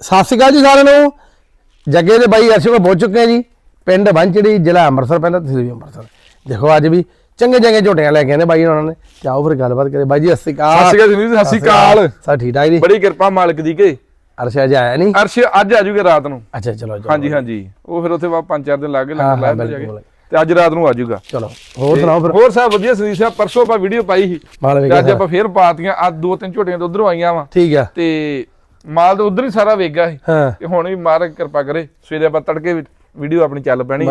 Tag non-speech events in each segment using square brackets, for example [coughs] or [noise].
ਸਤਿ ਸ਼੍ਰੀ ਅਕਾਲ ਜੀ ਸਾਰਿਆਂ ਨੂੰ। ਜੱਗੇ ਦੇ ਬਾਈ ਅਰਸ਼ ਕੋਲ ਪਹੁੰਚ ਚੁੱਕੇ ਆ ਜੀ। ਪਿੰਡ ਬੰਚੜੀ ਜ਼ਿਲ੍ਹਾ ਅੰਮ੍ਰਿਤਸਰ ਪੈਂਦਾ ਤਹਿਸੀਲ ਵੀ ਅੰਮ੍ਰਿਤਸਰ। ਦੇਖੋ ਅੱਜ ਵੀ ਚੰਗੇ ਚੰਗੇ ਝੋਟੀਆਂ ਲੈ ਕੇ ਆਨੇ ਬਾਈ ਉਹਨਾਂ ਨੇ। ਆਓ ਫਿਰ ਗੱਲਬਾਤ ਕਰੇ। ਬਾਈ ਜੀ ਸਤਿ ਸ਼੍ਰੀ ਅਕਾਲ। ਸਤਿ ਸ਼੍ਰੀ ਅਕਾਲ ਜੀ, ਸਤਿ ਸ਼੍ਰੀ ਅਕਾਲ। ਸਰ ਠੀਕ ਠਾਕ ਜੀ। ਬੜੀ ਕਿਰਪਾ ਮਾਲਕ ਦੀ ਕੇ। ਅਰਸ਼ ਅੱਜ ਆਇਆ ਨਹੀਂ? ਅਰਸ਼ ਅੱਜ ਆ ਜੂਗੇ ਰਾਤ ਨੂੰ। ਅੱਛਾ ਚਲੋ ਚਲੋ। ਹਾਂਜੀ ਹਾਂਜੀ। ਉਹ ਫਿਰ ਉੱਥੇ ਬਾ ਪੰਜ ਚਾਰ ਦਿਨ ਲੱਗ ਲੰਗਰ ਲਾਇਆ ਜਾ ਬਿਲਕੁਲ। ਕੇ ਤੇ ਅੱਜ ਰਾਤ ਨੂੰ ਆ ਜਾਊਗਾ ਚਲੋ ਹੋਰ ਸੁਣਾਓ ਫਿਰ? ਹੋਰ ਸਭ ਵਧੀਆ ਸਰੀਰ ਸਾਹਿਬ ਪਰਸੋਂ ਆਪਾਂ ਵੀਡੀਓ ਪਾਈ ਸੀ। ਅੱਜ ਆਪਾਂ ਫੇਰ ਪਾਤੀਆਂ ਅੱਜ ਦੋ ਤਿੰਨ ਝੋਟੀਆਂ ਤਾਂ ਉਧਰੋਂ ਆਈਆਂ ਵਾ। ਠੀਕ ਆ। ਤੇ ਮਾਲ ਤਾਂ ਉਧਰ ਹੀ ਸਾਰਾ ਵੇਗਾ ਸੀ। ਹਾਂ। ਤੇ ਹੁਣ ਵੀ ਮਾਰਕ ਕਿਰਪਾ ਕਰੇ ਸਵੇਰੇ ਆਪਾਂ ਤੜਕੇ ਵੀਡੀਓ ਆਪਣੀ ਚੱਲ ਪੈਣੀ।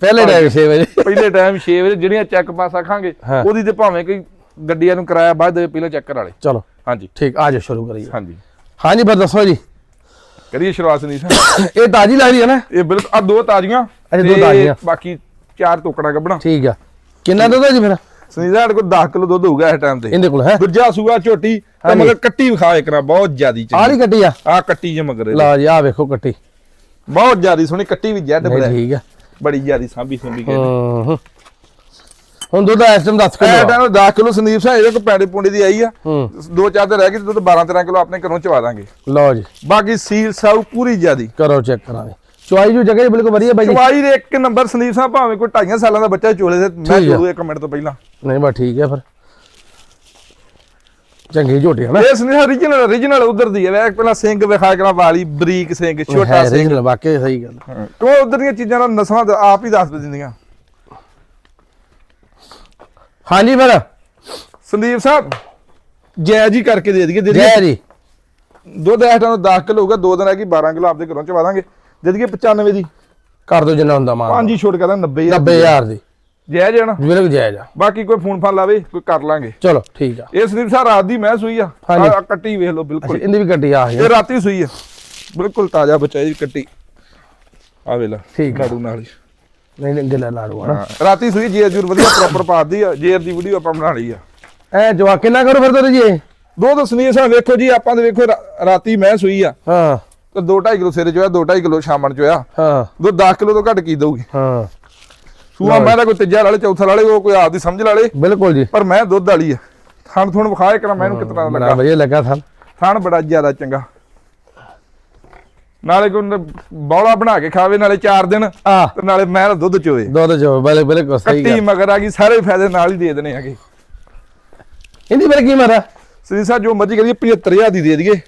ਪਹਿਲੇ ਟਾਈਮ 6 ਵਜੇ। ਪਹਿਲੇ ਟਾਈਮ 6 ਵਜੇ ਜਿਹੜੀਆਂ ਚੈੱਕ ਪਾਸ ਆਖਾਂਗੇ। ਉਹਦੀ ਤੇ ਭਾਵੇਂ ਕੋਈ ਗੱਡੀਆਂ ਨੂੰ ਕਿਰਾਇਆ ਬਾਅਦ ਦੇ ਪਹਿਲਾਂ ਚੈੱਕ ਕਰਾ ਲੇ ਚਲੋ। ਹਾਂਜੀ। ਠੀਕ ਆ ਜਾ ਸ਼ੁਰੂ ਕਰੀਏ। ਹਾਂਜੀ। ਹਾਂਜੀ ਫਿਰ ਦੱਸੋ ਜੀ। ਕਰੀਏ ਸ਼ੁਰੂਆਤ ਨਹੀਂ [coughs] ਇਹ ਤਾਜੀ ਲੱਗਦੀ ਹੈ ਨਾ? ਇਹ ਬਿਲਕੁਲ ਆ ਦੋ ਤਾਜ਼ੀਆਂ ਅੱਛਾ, ਦੋ ਤਾਜ਼ੀਆਂ। ਬਾਕੀ ਚਾਰ ਟੋਕੜਾ ਕੱਢਣਾ ਠੀਕ ਆ। ਕਿੰਨਾ ਦੁੱਧ ਹੈ ਜੀ ਫਿਰ? ਸੁਨੀਲ ਸਾਡੇ ਕੋਲ 10 ਕਿਲੋ ਦੁੱਧ ਹੋਊਗਾ ਇਸ ਟਾਈਮ ਤੇ। ਇਹਦੇ ਕੋਲ ਹੈ? ਦੂਜਾ ਸੂਆ ਝੋਟੀ ਤੇ। ਮਗਰ ਕੱਟੀ ਵਿਖਾ ਇੱਕ ਨਾ ਬਹੁਤ ਜ਼ਿਆਦੀ ਚੰਗੀ। ਨਹੀਂ ਕੱਟੀ ਆ? ਆ ਕੱਟੀ ਜੇ ਮਗਰ। ਲਾ ਜੀ ਆ ਵੇਖੋ ਕੱਟੀ। ਬਹੁਤ ਜ਼ਿਆਦੀ ਸੋਹਣੀ ਕੱਟੀ ਵੀ ਜੈਡ ਬੜਾ। ਠੀਕ ਆ। ਬੜੀ ਜ਼ਿਆਦੀ ਸਾਂਭੀ ਸੁੰਭੀ ਕੇ ਹੂੰ। ਹੁਣ ਦੁੱਧ ਇਸ ਟਾਈਮ ਦੱਸ ਇਹ ਕਿਲੋ ਟਾਈਮ 10 ਕਿਲੋ ਸੰਦੀਪ ਸਾਹਿਬ ਇਹਦੇ ਕੋਲ ਪੈਂਡੇ ਪੁੰਡੇ ਦੀ ਆਈ ਆ। ਦੋ ਚਾਰ ਤੇ ਰਹਿ ਗਈ ਦੁੱਧ 12 13 ਕਿਲੋ ਆਪਣੇ ਘਰੋਂ ਚਵਾ ਦਾਂਗੇ। ਲਓ ਜੀ। ਬਾਕੀ ਸੀਲ ਸਾਊ ਪੂਰੀ ਜ਼ਿਆਦੀ। ਕਰੋ ਚੈੱਕ ਕਰਾਂਗੇ। ਚੁਆਈ ਜੋ ਜਗ੍ਹਾ ਜੀ ਬਿਲਕੁਲ ਵਧੀਆ ਬਾਈ ਜੀ। ਚਵਾਈ ਦੇ ਇੱਕ ਨੰਬਰ ਸੰਦੀਪ ਸਾਹਿਬ ਭਾਵੇਂ ਕੋਈ 2.5 ਸਾਲਾਂ ਦਾ ਬੱਚਾ ਚੋਲੇ ਤੇ ਮੈਂ ਆ। ਚੋਲੂ ਇੱਕ ਮਿੰਟ ਤੋਂ ਪਹਿਲਾਂ। ਨਹੀਂ ਬਾ ਠੀਕ ਹੈ ਫਿਰ। ਚੰਗੀ ਝੋਟੀ ਹੈ ਨਾ। ਇਹ ਸੰਦੀਪ origignal origignal ਉਧਰ ਦੀ ਹੈ ਵੇਖ ਪਹਿਲਾਂ ਸਿੰਘ ਵਿਖਾ ਕੇ ਨਾ ਵਾਲੀ ਬਰੀਕ ਸਿੰਘ ਛੋਟਾ ਹੈ ਸਿੰਘ। original, ਵਾਕਈ ਸਹੀ ਗੱਲ ਕਿਉਂ ਉਧਰ ਦੀਆਂ ਚੀਜ਼ਾਂ ਦਾ ਨਸਲਾਂ ਤਾਂ ਆਪ ਹੀ ਦੱਸ ਦਿੰਦੀਆਂ। ਹਾਂਜੀ ਫਿਰ। ਸੰਦੀਪ ਸਾਹਿਬ ਜੈ ਜੀ ਕਰਕੇ ਦੇ ਦਈਏ ਦੇ ਜੈ ਜੀ। ਦੁੱਧ ਇਸ ਟਾਈਮ 10 ਕਿਲੋ ਹੋਊਗਾ ਦੋ ਦਿਨ ਹੈਗੀ 12 ਕਿਲੋ ਆਪਦੇ ਘਰੋਂ ਚਵਾ ਦਾਂਗੇ। ਦੇ ਦਈਏ 95 ਦੀ। ਕਰ ਦੋ ਜਿੰਨਾ ਹੁੰਦਾ ਮਾਨ ਪੰਜ ਹੀ ਛੋਟ ਕਰਾਂ 90 90000 ਦੀ। ਜੈ ਜਾਣਾ ਬਿਲਕੁਲ ਜਾਇਜ਼ ਆ। ਬਾਕੀ ਕੋਈ ਫੋਨ ਫਾਨ ਲਾਵੇ ਕੋਈ ਕਰ ਲਾਂਗੇ। ਚਲੋ ਠੀਕ ਆ। ਇਹ ਸੰਦੀਪ ਸਾਹਿਬ ਰਾਤ ਦੀ ਮੈਂ ਸੂਈ ਆ। ਹਾਂਜੀ। ਆਹ ਕੱਟੀ ਵੇਖ ਲਓ ਬਿਲਕੁਲ। ਇਹਦੀ ਵੀ ਗੱਡੀ ਆ ਇਹ ਰਾਤੀ ਸੂਈ ਆ। ਬਿਲਕੁਲ ਤਾਜ਼ਾ ਬੱਚਾ ਇਹਦੀ ਕੱਟੀ। ਆ ਵੇਲਾ ਠੀਕ ਆ। ਗਾੜੂ ਨਾਲ ਹੀ। ਨਹੀਂ ਨਹੀਂ ਦਿਲ ਲਾੜੂ ਹਨਾ ਹਾਂ, ਰਾਤੀ ਸੂਈ ਜੇਰ ਜੂਰ ਵਧੀਆ ਪ੍ਰੋਪਰ ਪਾਦੀ ਆ ਜੇਰ ਦੀ ਵੀਡੀਓ ਆਪਾਂ ਬਣਾ ਲਈ ਆ। ਐ ਜਵਾ ਕਿੰਨਾ ਕਰੋ ਫਿਰ ਤੁਸੀਂ ਜੀ ਇਹ? ਦੋ ਦੋ ਸੰਦੀਪ ਸਾਹਿਬ ਵੇਖੋ ਜੀ ਆਪਾਂ ਦੇ ਵੇਖੋ ਰਾ- ਰਾਤੀ ਮੈਂ ਸੂਈ ਆ। ਹਾਂ। ਤੇ 2.5 ਕਿਲੋ ਸਿਰੇ ਚੋਇਆ 2.5 ਕਿਲੋ ਸ਼ਾਮਣ ਚੋਇਆ। ਹਾਂ। ਦੋ 10 ਕਿਲੋ ਤੋਂ ਘੱਟ ਕੀ ਦਊਗੀ? ਹਾਂ। ਸੂਆ ਮੈਂ ਤਾਂ ਕੋਈ ਤੀਜਾ ਵਾਲੇ ਚੌਥਾ ਵਾਲੇ ਉਹ ਕੋਈ ਆਪਦੀ ਸਮਝ ਵਾਲੇ ਬਿਲਕੁਲ ਜੀ। ਪਰ ਮੈਂ ਦੁੱਧ ਵਾਲੀ ਆ। ਥਣ ਥਣ ਵਿਖਾਏ ਕਰਾਂ ਮੈਨੂੰ ਕਿਤਨਾ ਬੜਾ ਲੱਗਾ। ਵਧੀਆ ਲੱਗਾ ਥਾਂ ਥਣ ਬੜਾ ਜ਼ਿਆਦਾ ਚੰਗਾ। ਨਾਲੇ ਕੋਈ ਬੌਲਾ ਬਣਾ ਕੇ ਖਾਵੇ ਨਾਲੇ 4 ਦਿਨ ਤੇ ਨਾਲੇ ਮੈਂ ਦੁੱਧ ਚੋਵੇ ਦੁੱਧ ਜੋ ਬਿਲਕੁਲ ਬਿਲਕੁਲ ਸਹੀ ਕੱਟੀ ਗੱਲ। ਮਗਰ ਆ ਗਈ ਸਾਰੇ ਫਾਇਦੇ ਨਾਲ ਹੀ ਦੇ ਦੇਣੇ ਹੈਗੇ। ਇਹਦੀ ਫਿਰ ਕੀ ਮਾਰਾ? ਸ੍ਰੀ ਸਾਹਿਬ ਜੋ ਮਰਜ਼ੀ ਕਰੀਏ 75000 ਦੀ ਦੇ ਦਈਏ।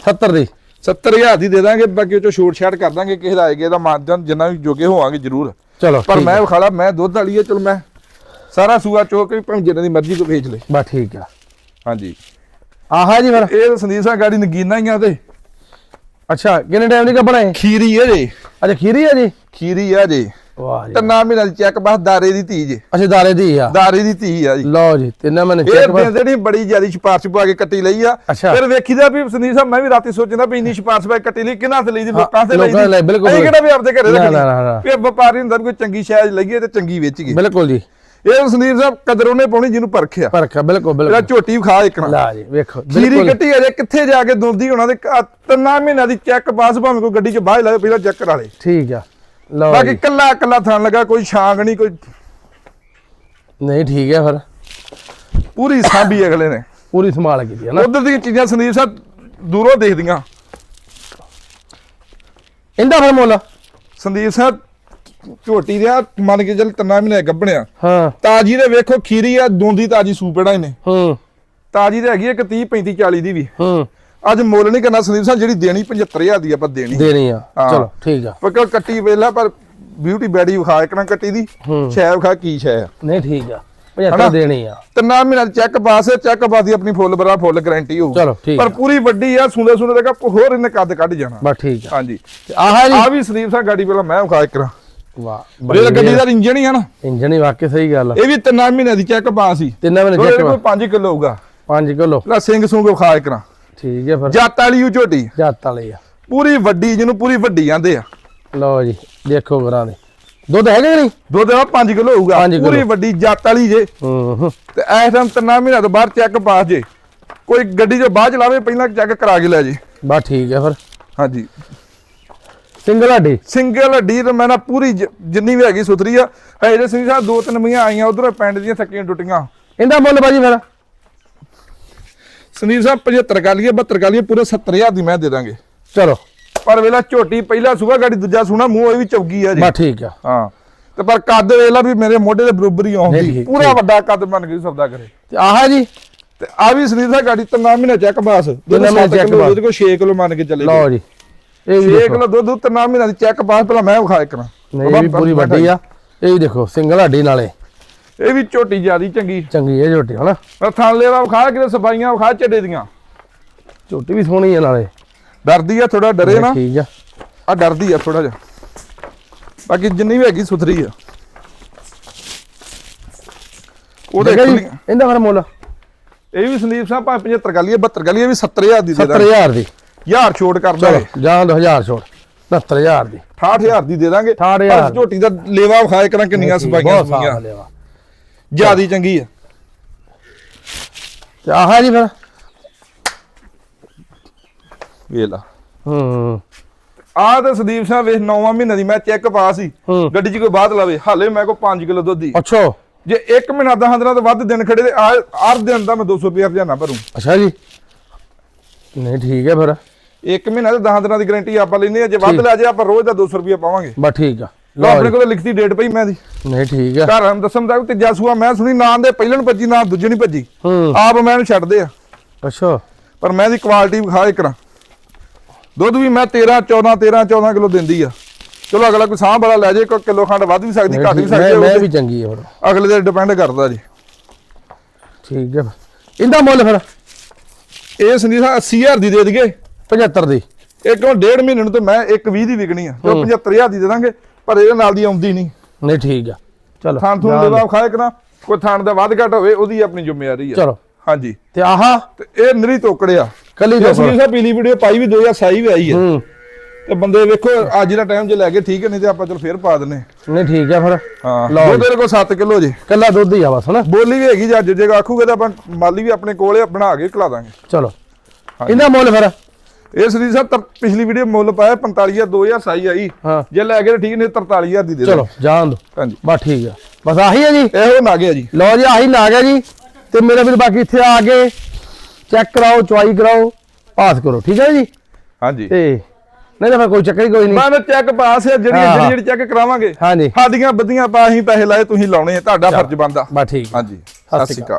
70 ਦੀ। 70000 ਦੀ ਦੇ ਦਾਂਗੇ ਬਾਕੀ ਉਹ ਚੋਂ ਛੋਟ ਛਾਟ ਕਰ ਦਾਂਗੇ ਕਿਸੇ ਦਾ ਆਏਗਾ ਇਹਦਾ ਮਾਨਜਨ ਜਿੰਨਾ ਵੀ ਜੋਗੇ ਹੋਵਾਂਗੇ ਜ਼ਰੂਰ। ਚਲੋ ਪਰ ਮੈਂ ਆ। ਵਿਖਾਲਾ ਮੈਂ ਦੁੱਧ ਵਾਲੀ ਹੈ ਚਲ ਮੈਂ ਸਾਰਾ ਸੂਆ ਚੋ ਕੇ ਭਾਵੇਂ ਜਿੰਨੇ ਦੀ ਮਰਜ਼ੀ ਕੋ ਵੇਚ ਲੈ। ਬਸ ਠੀਕ ਆ। ਹਾਂਜੀ। ਆਹਾ ਜੀ ਫਿਰ। ਇਹ ਤਾਂ ਸੰਦੀਪ ਸਾਹਿਬ ਗਾੜੀ ਨਗੀਨਾ ਹੀ ਆ ਤੇ। ਅੱਛਾ ਕਿੰਨੇ ਟਾਈਮ ਦੀ ਕੱਪਣਾ ਹੈ ਖੀਰੀ ਹੈ ਜੀ। ਅੱਛਾ ਖੀਰੀ ਹੈ ਜੀ? ਖੀਰੀ ਆ ਜੀ। ਵਾਹ ਜੀ ਤਿੰਨਾਂ ਮਹੀਨਿਆਂ ਦੀ ਚੈੱਕ ਬਸ ਦਾਰੇ ਦੀ ਧੀ ਜੇ। ਅੱਛਾ ਦਾਰੇ ਦੀ ਆ। ਦਾਰੇ ਦੀ ਧੀ ਆ ਜੀ। ਲਓ ਜੀ ਤਿੰਨਾਂ ਮੈਨੇ ਇਹ ਚੈੱਕ ਦਿੰਦੇ ਨਹੀਂ ਬੜੀ ਜਿਆਦੀ ਸਿਫਾਰਸ਼ ਪਾ ਕੇ ਕੱਟੀ ਲਈ ਆ। ਫਿਰ ਵੇਖੀਦਾ ਵੀ ਸੰਦੀਪ ਸਾਹਿਬ ਮੈਂ ਵੀ ਰਾਤੀ ਸੋਚਦਾ ਵੀ ਇੰਨੀ ਸਿਫਾਰਸ਼ ਪਾ ਕੇ ਕੱਟੀ ਲਈ ਕਿਹਨਾਂ ਤੇ ਲਈ ਦੀ ਲੋਕਾਂ ਤੇ ਲਈ ਦੀ ਬਿਲਕੁਲ। ਕਿਹੜਾ ਵੀ ਆਪਦੇ ਘਰੇ ਰੱਖਣੀ। ਵੀ ਵਪਾਰੀ ਹੁੰਦਾ ਕੋਈ ਚੰਗੀ ਸ਼ੈਜ ਲਈਏ ਤੇ ਚੰਗੀ ਵੇਚੀਏ। ਬਿਲਕੁਲ ਜੀ। ਇਹ ਸੰਦੀਪ ਸਾਹਿਬ ਕਦਰ ਉਹਨੇ ਪਾਉਣੀ ਜਿਹਨੂੰ ਪਰਖਿਆ ਪਰਖਾ ਬਿਲਕੁਲ ਬਿਲਕੁਲ। ਝੋਟੀ ਵਿਖਾ ਇੱਕ ਨਾ ਲਾ ਜੀ ਵੇਖੋ ਬਿਲਕੁਲ। ਕੱਟੀ ਅਜੇ ਕਿੱਥੇ ਜਾ ਕੇ ਦੋਂਦੀ ਹੋਣਾ ਤੇ ਤਿੰਨਾਂ ਮਹੀਨਿਆਂ ਦੀ ਚੈੱਕ ਪਾਸ ਭਾਵੇਂ ਕੋਈ ਗੱਡੀ 'ਚ ਬਾਹਰ ਲਾਵੇ ਪਹਿਲਾਂ ਚੈੱਕ ਕਰਾ ਲੇ ਠੀਕ ਆ। ਲਓ ਬਾਕੀ ਕੱਲਾ ਕੱਲਾ ਥਣ ਲੱਗਾ ਕੋਈ ਛਾਂਗ ਨਹੀਂ ਕੋਈ ਨਹੀਂ ਠੀਕ ਹੈ ਫਿਰ। ਪੂਰੀ ਸਾਂਭੀ ਅਗਲੇ ਨੇ। ਪੂਰੀ ਸੰਭਾਲ ਕੀਤੀ ਹੈ ਨਾ। ਉਧਰ ਦੀਆਂ ਚੀਜ਼ਾਂ ਸੰਦੀਪ ਸਾਹਿਬ ਦੂਰੋਂ ਦੇਖਦੀਆਂ। ਇਹਦਾ ਫਿਰ ਮੁੱਲ? ਸੰਦੀਪ ਸਾਹਿਬ ਝੋਟੀ ਦੇ ਮੰਨ ਕੇ ਚੱਲ ਤਿੰਨਾਂ ਮਹੀਨੇ ਗੱਭਣਿਆ। ਹਾਂ। ਤਾਜੀ ਦੇ ਵੇਖੋ ਖੀਰੀ ਆ ਦੋਂਦੀ ਤਾਜੀ ਸੂਪੜਾ ਇਹਨੇ। ਹੂੰ। ਤਾਜੀ ਤੇ ਹੈਗੀ ਇੱਕ 30 35 40 ਦੀ ਵੀ। ਹੂੰ। ਅੱਜ ਮੁੱਲ ਨਹੀਂ ਕਰਨਾ ਸੰਦੀਪ ਸਾਹਿਬ ਜਿਹੜੀ ਦੇਣੀ 75000 ਦੀ ਆਪਾਂ ਦੇਣੀ। ਦੇਣੀ ਆ। ਚਲੋ ਠੀਕ ਆ। ਪੱਕਾ ਕੱਟੀ ਵੇਲਾ ਪਰ ਬਿਊਟੀ ਬੈਡੀ ਵਿਖਾ ਇੱਕ ਨਾ ਕੱਟੀ ਦੀ। ਛੈ ਵਿਖਾ ਕੀ ਛੈ ਆ ਨਹੀਂ ਠੀਕ ਆ। ਹਨਾ? 75 ਦੇਣੀ ਆ। ਤਿੰਨਾਂ ਮਹੀਨਿਆਂ ਚੈੱਕ ਪਾਸ ਚੈੱਕ ਪਾਸ ਦੀ ਆਪਣੀ ਫੁੱਲ ਬਰਾ ਫੁੱਲ ਗਾਰੰਟੀ ਹੋਊ। ਚਲੋ ਠੀਕ ਪਰ ਪੂਰੀ ਵੱਡੀ ਆ ਸੁੰਦੇ ਸੁੰਦੇ ਤੱਕ ਹੋਰ ਇਹਨੇ ਕੱਦ ਕੱਢ ਜਾਣਾ। ਬਸ ਠੀਕ ਆ। ਹਾਂਜੀ। ਆਹਾ ਜੀ। ਆ ਵੀ ਸੰਦੀਪ ਸਾਹਿਬ ਗਾੜੀ ਪਹਿਲਾਂ ਮੈਂ ਵਿਖਾ ਇੱਕ ਰਾਂ ਵਾਹ ਇਹ ਗੱਡੀ ਦਾ ਇੰਜਣ ਹੀ ਆ ਨਾ। ਇੰਜਣ ਹੀ ਵਾਕਈ ਸਹੀ ਗੱਲ ਆ। ਇਹ ਵੀ ਤਿੰਨਾਂ ਮਹੀਨਿਆਂ ਦੀ ਚੈੱਕ ਪਾਸ ਸੀ ਤਿੰਨਾਂ ਉਹਦੇ ਚੈੱਕ ਕੋਈ 5 ਕਿਲੋ ਹੋਊਗਾ। 5 ਕਿਲੋ। ਲੈ ਸਿੰਘ ਸੂੰਗ ਵਿਖਾ ਇੱਕ ਰਾਂ ਠੀਕ ਹੈ ਫਿਰ। ਜੱਤ ਵਾਲੀ ਉਹ ਝੋਟੀ। ਜੱਤ ਵਾਲੀ ਆ। ਪੂਰੀ ਵੱਡੀ ਜਿਹਨੂੰ ਪੂਰੀ ਵੱਡੀ ਜਾਂਦੇ ਆ। ਲਓ ਜੀ ਦੇਖੋ ਘਰਾਂ ਦੇ। ਦੁੱਧ ਹੈਗਾ ਨਹੀਂ? ਦੁੱਧ ਦਾ 5 ਕਿਲੋ ਹੋਊਗਾ। ਪੂਰੀ ਵੱਡੀ ਜੱਤ ਵਾਲੀ ਜੇ। ਹੂੰ। ਹੂੰ ਤੇ ਇਸ ਟਾਈਮ ਤਿੰਨਾਂ ਮਹੀਨਿਆਂ ਤੋਂ ਬਾਅਦ ਚੈੱਕ ਪਾਸ ਜੇ। ਕੋਈ ਗੱਡੀ ਜੋ ਬਾਅਦ ਚਲਾਵੇ ਪਹਿਲਾਂ ਚੈੱਕ ਕਰਾ ਕੇ ਲੈ ਜੇ। ਬਸ ਠੀਕ ਹੈ ਫਿਰ। ਹਾਂਜੀ। ਸਿੰਗਲ ਹੱਡੀ? ਸਿੰਗਲ ਹੱਡੀ ਤੇ ਮੈਂ ਨਾ ਪੂਰੀ ਜਿੰਨੀ ਵੀ ਹੈਗੀ ਸੁਥਰੀ ਆ। ਜੇ ਸਿੰਘ ਸਾਹਿਬ ਦੋ ਤਿੰਨ ਮੀਆਂ ਆਈਆਂ ਉਧਰ ਪਿੰਡ ਦੀਆਂ ਥੱਕੀਆਂ ਟੁੱਟੀਆਂ। ਇਹਦਾ ਮੁੱਲ ਬਾਜੀ ਫਿਰ? ਸੰਦੀਪ ਸਾਹਿਬ 75 ਕਰ ਲਈਏ 72 ਕਰ ਲਈਏ ਪੂਰੇ 70000 ਦੀ ਮੈਂ ਦੇ ਦਾਂਗੇ। ਚਲੋ। ਪਰ ਵੇਲਾ ਝੋਟੀ ਪਹਿਲਾ ਸੂਆ ਗਾੜੀ ਦੂਜਾ ਸੂਣਾ ਮੂੰਹ ਇਹ ਵੀ ਚੌਗੀ ਆ ਜੀ। ਬਸ ਠੀਕ ਆ। ਹਾਂ। ਤੇ ਪਰ ਕੱਦ ਵੇਲਾ ਵੀ ਮੇਰੇ ਮੋਢੇ ਦੇ ਬਰੋਬਰ ਹੀ ਆਉਂਦੀ ਪੂਰਾ। ਵੱਡਾ ਕੱਦ ਬਣ ਕੇ ਸੌਦਾ ਕਰੇ। ਤੇ ਆਹ ਜੀ। ਤੇ ਆ ਵੀ ਸਨੀਰ ਦਾ ਗਾੜੀ ਤਿੰਨਾਂ ਮਹੀਨੇ ਚੈੱਕ ਬਾਸ। ਦੁੱਧ ਤਿੰਨਾਂ ਮਹੀਨੇ 7 check ਕਿਲੋ pass। ਉਹਦੇ ਕੋਲ 6 ਕਿਲੋ ਮੰਨ ਕੇ ਚੱਲੇ ਲਓ ਜੀ। ਇਹ ਵੀ 6 ਦੇਖੋ। ਕਿਲੋ ਦੁੱਧ ਤਿੰਨਾਂ ਮਹੀਨਿਆਂ ਦੀ ਚੈੱਕ ਪਾਸ ਪਹਿਲਾਂ ਮੈਂ ਵਿਖਾਇਆ ਕਰਾਂ ਨਹੀਂ ਪੂਰੀ ਵੱਡੀ ਆ। ਇਹ ਵੀ ਦੇਖੋ ਸਿੰਗਲ ਹੱਡੀ ਨਾਲੇ। ਇਹ ਵੀ ਝੋਟੀ ਜਿਆਦੀ ਚੰਗੀ। ਚੰਗੀ ਇਹ ਝੋਟੀ ਹਨਾ? ਥਾਲੇ ਦਾ ਵਿਖਾ ਕਿਤੇ ਸਫਾਈਆਂ ਵਿਖਾ ਚੱਡੇ ਦੀਆਂ। ਝੋਟੀ ਵੀ ਸੋਹਣੀ ਆ ਨਾਲੇ। ਡਰਦੀ ਆ ਥੋੜਾ ਡਰੇ ਨਾ। ਠੀਕ ਆ। ਆ ਡਰਦੀ ਆ ਥੋੜਾ ਜਿਹਾ। ਬਾਕੀ ਜਿੰਨੀ ਵੀ ਹੈਗੀ ਸੁਥਰੀ ਆ। ਉਹ ਦੇਖਿਆ ਜੀ ਦੇਖ। ਇਹਦਾ ਫਿਰ ਮੁੱਲ। ਇਹ ਵੀ ਸੰਦੀਪ ਸਾਹਿਬ ਭਾਵੇਂ 75 ਗਾਲੀ 72 ਗਾਲੀ ਇਹ ਵੀ 70000 ਦੀ ਦੇ ਦਾਂਗੇ। 70000 ਦੀ। ਹਜ਼ਾਰ ਛੋਟ ਕਰ ਦਾਂਗੇ। ਜਾਂ 2000 ਛੋੜ 70000 ਦੀ। 68000 ਦੀ ਦੇ ਦਾਂਗੇ। 68,000 ਪਰ ਝੋਟੀ ਦਾ ਲੇਵਾ ਵਿਖਾਏ ਕਰਾਂ ਕਿੰਨੀਆਂ ਸਫਾਈਆਂ ਬਹੁਤ ਸਾਫ਼ ਲੇਵਾ। ਜਿਆਦੀ ਚੰਗੀ ਆ। ਤੇ ਆਹ ਜੀ ਫਿਰ। ਵੇਖ ਲਾ। ਹੂੰ। ਆਹ ਤੇ ਸੰਦੀਪ ਸਾਹਿਬ ਵੇਖ 9 ਮਹੀਨੇ ਦੀ ਮੈਂ ਚੈੱਕ ਪਾਸ ਸੀ। ਹੂੰ। ਗੱਡੀ 'ਚ ਕੋਈ ਬਾਤ ਲਵੇ। ਹਾਲੇ ਮੈਂ ਕੋ 5 ਕਿਲੋ ਦੁੱਧ ਦੀ ਅੱਛਾ। ਜੇ 1 ਮਹੀਨਾ 10 ਦਿਨਾਂ ਤੋਂ ਵੱਧ ਦਿਨ ਖੜੇ ਤੇ ਆ ਹਰ ਦਿਨ ਦਾ ਮੈਂ 200 ਰੁਪਏ ਹਰਜਾਨਾ ਭਰੂੰ। ਅੱਛਾ ਜੀ। ਨਹੀਂ ਠੀਕ ਹੈ ਫਿਰ। ਇੱਕ ਮਹੀਨਾ ਤੇ 10 ਦਿਨਾਂ ਦੀ ਗਾਰੰਟੀ ਆਪਾਂ ਲੈਂਦੇ ਆ ਜੇ ਵੱਧ ਲੈ ਜੇ ਆਪਾਂ ਰੋਜ਼ ਦਾ 200 ਰੁਪਏ ਪਾਵਾਂਗੇ। ਬਸ ਠੀਕ ਆ। ਲਓ ਆਪਣੇ ਕੋਲ ਲਿਖਤੀ ਡੇਟ ਪਈ ਮੈਂ ਦੀ। ਨਹੀਂ ਠੀਕ ਆ। ਘਰ ਹਮ ਦਸਮ ਦਾ ਤੀਜਾ ਸੂਆ ਮੈਂ ਸੁਣੀ ਨਾਂ ਦੇ ਪਹਿਲੇ ਨੂੰ ਭੱਜੀ ਨਾਂ ਦੂਜੇ ਨਹੀਂ ਭੱਜੀ। ਆਪ ਮੈਂ ਇਹਨੂੰ ਛੱਡਦੇ ਆ। ਅੱਛਾ। ਪਰ ਮੈਂ ਦੀ ਕੁਆਲਿਟੀ ਵਿਖਾ ਕਰਾਂ ਦੁੱਧ ਵੀ ਮੈਂ 13 14 13 14 ਕਿਲੋ ਦਿੰਦੀ ਆ। ਚਲੋ ਅਗਲਾ ਕੋਈ ਸਾਂਭ ਵਾਲਾ ਲੈ ਜੇ ਕੋਈ ਕਿਲੋ ਖੰਡ ਵੱਧ ਵੀ ਸਕਦੀ ਘੱਟ ਵੀ ਸਕਦੀ ਮੈਂ ਵੀ ਚੰਗੀ ਆ ਫਿਰ ਅਗਲੇ ਤੇ ਡਿਪੈਂਡ ਕਰਦਾ ਜੀ। ਠੀਕ ਹੈ ਇਹਦਾ ਮੁੱਲ ਫਿਰ? ਇਹ ਸੰਦੀਪ 80000 ਦੀ ਦੇ ਦਈਏ। 75 ਦੀ। ਇੱਕ ਹੁਣ ਡੇਢ ਮਹੀਨੇ ਨੂੰ ਤੇ ਮੈਂ ਇੱਕ 20 ਦੀ ਵਿਕਣੀ ਆ। ਜੋ 75000 ਦੀ ਦੇ ਦਾਂਗੇ। ਪਰ ਇਹਦੇ ਨਾਲ ਦੀ ਆਉਂਦੀ ਨਹੀਂ। ਨਹੀਂ ਠੀਕ ਆ। ਚਲੋ ਥਾਂ ਥੂਣ ਜਾਣ ਦੇ। ਬਾਅਦ ਖਾਏ ਕਰਾਂ ਕੋਈ ਥਾਂ ਦਾ ਵੱਧ ਘੱਟ ਹੋਵੇ ਉਹਦੀ ਆਪਣੀ ਜ਼ਿੰਮੇਵਾਰੀ ਆ। ਚਲੋ। ਹਾਂਜੀ। ਤੇ ਆਹ? ਤੇ ਇਹ ਨਰੀ ਤੋਕੜਿਆ। ਕੱਲੀ ਜੇ ਦੋ ਅਸੀਂ ਸਾ ਪੀਲੀ ਵੀਡੀਓ ਪਾਈ ਵੀ 2027 ਵੀ ਆਈ ਹੈ। ਹੂੰ। ਤੇ ਬੰਦੇ ਵੇਖੋ ਅੱਜ ਦਾ ਟਾਈਮ ਜੇ ਲੈ ਕੇ ਠੀਕ ਹੈ ਨਹੀਂ ਤੇ ਆਪਾਂ ਚਲ ਫੇਰ ਪਾ ਦਿੰਨੇ ਨਹੀਂ ਠੀਕ ਆ ਫਿਰ। ਹਾਂ। ਲਓ ਦੋ ਤੇਰੇ ਕੋਲ 7 ਕਿਲੋ ਜੇ। ਕੱਲਾ ਦੁੱਧ ਹੀ ਆ ਬਸ ਹਨਾ? ਬੋਲੀ ਵੀ ਹੈਗੀ ਜੇ ਅੱਜ ਜੇ ਆਖੂਗੇ ਤਾਂ ਆਪਾਂ ਮਾਲੀ ਵੀ ਆਪਣੇ ਕੋਲ ਆ ਬਣਾ ਕੇ ਖਿਲਾ ਦਾਂਗੇ। ਚਲੋ। ਇਹਦਾ ਮੁੱਲ ਫਿਰ? ਇਹ ਸ੍ਰੀ ਸਾਹਿਬ ਤਾਂ ਪਿਛਲੀ ਵੀਡੀਓ ਮੁੱਲ ਪਾਇਆ 45000 2027 ਆਈ ਹਾਂ। ਜੇ ਲੈ ਕੇ ਠੀਕ ਨਹੀਂ 43000 ਦੀ ਦੇ ਚਲੋ ਜਾਣ ਦੋ। ਹਾਂਜੀ। ਬਸ ਠੀਕ ਆ। ਬਸ ਆਹੀ ਹੈ ਜੀ? ਇਹੋ ਨਾ ਗਿਆ ਜੀ। ਲਓ ਜੀ ਆਹੀ ਲਾ ਗਿਆ ਜੀ। ਤੇ ਮੇਰੇ ਵੀ ਬਾਕੀ ਇੱਥੇ ਆ ਕੇ ਚੈੱਕ ਕਰਾਓ ਚੁਆਈ ਕਰਾਓ ਪਾਸ ਕਰੋ। ਠੀਕ ਹੈ ਜੀ? ਹਾਂਜੀ। ਤੇ ਨਹੀਂ ਤਾਂ ਫਿਰ ਕੋਈ ਚੱਕਰ ਹੀ ਕੋਈ ਨਹੀਂ। ਮੈਂ ਚੈੱਕ ਪਾਸ ਹੈ ਜਿਹੜੀ ਹਾਂ, ਹਾਂ। ਜਿਹੜੀ ਜਿਹੜੀ ਚੈੱਕ ਕਰਾਵਾਂਗੇ। ਹਾਂਜੀ। ਸਾਡੀਆਂ ਬੱਦੀਆਂ ਪਾ ਅਸੀਂ ਪੈਸੇ ਲਾਏ ਤੁਸੀਂ ਲਾਉਣੇ ਆ ਤੁਹਾਡਾ ਫਰਜ਼ ਬਣਦਾ। ਬਸ ਠੀਕ। ਹਾਂਜੀ। ਸਤਿ ਸ਼੍ਰੀ ਅਕਾਲ।